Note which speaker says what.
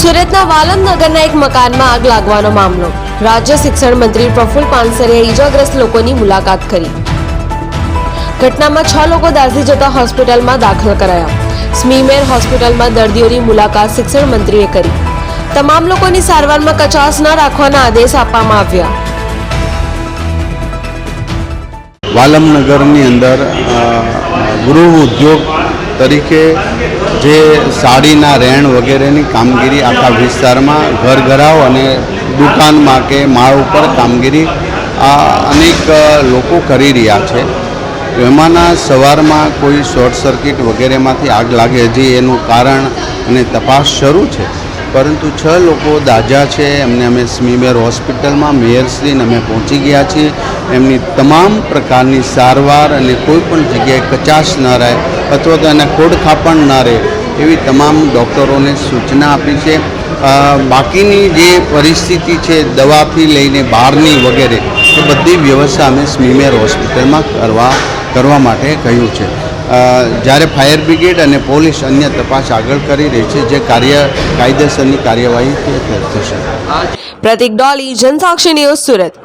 Speaker 1: સુરતના નગરના એક મકાનમાં આગ લાગવાનો મામલો. રાજ્ય શિક્ષણ મંત્રી પ્રફુલ પાનસરેએ ઈજાગ્રસ્ત લોકોની મુલાકાત કરી. ઘટનામાં છ લોકો દાઝી જતા હોસ્પિટલમાં દાખલ કરાયા. સ્મીમેર હોસ્પિટલમાં દર્દીઓની મુલાકાત શિક્ષણ મંત્રીએ કરી. તમામ લોકોની સારવારમાં કચાસ ન રાખવાના આદેશ આપવામાં આવ્યા.
Speaker 2: વાલમનગરની અંદર ગૃહ ઉદ્યોગ તરીકે જે સાડીના રેણ વગેરેની કામગીરી આખા વિસ્તારમાં ઘર ઘરાવ અને દુકાનમાં કે માળ ઉપર કામગીરી આ અનેક લોકો કરી રહ્યા છે. એમાંના સવારમાં કોઈ શોર્ટ સર્કિટ વગેરેમાંથી આગ લાગે હજી એનું કારણ અને તપાસ શરૂ છે. પરંતુ છ લોકો દાજા છે. એમને અમે સ્મીમેર હોસ્પિટલમાં મેયરશ્રીને અમે પહોંચી ગયા છીએ. એમની તમામ પ્રકારની સારવાર અને કોઈ પણ જગ્યાએ કચાશ ન રહે અથવા તો એને ખોડખાપણ ન રહે એવી તમામ ડૉક્ટરોને સૂચના આપી છે. બાકીની જે પરિસ્થિતિ છે, દવાથી લઈને બહારની વગેરે, એ બધી વ્યવસ્થા અમે સ્મીમેર હોસ્પિટલમાં કરવા કરવા માટે કહ્યું છે. જ્યારે ફાયર બ્રિગેડ અને પોલીસ અન્ય તપાસ આગળ કરી રહી છે, જે કાર્ય કાયદેસરની કાર્યવાહી થશે.
Speaker 1: પ્રતિક ડોલી, જનસાક્ષી ન્યૂઝ સુરત.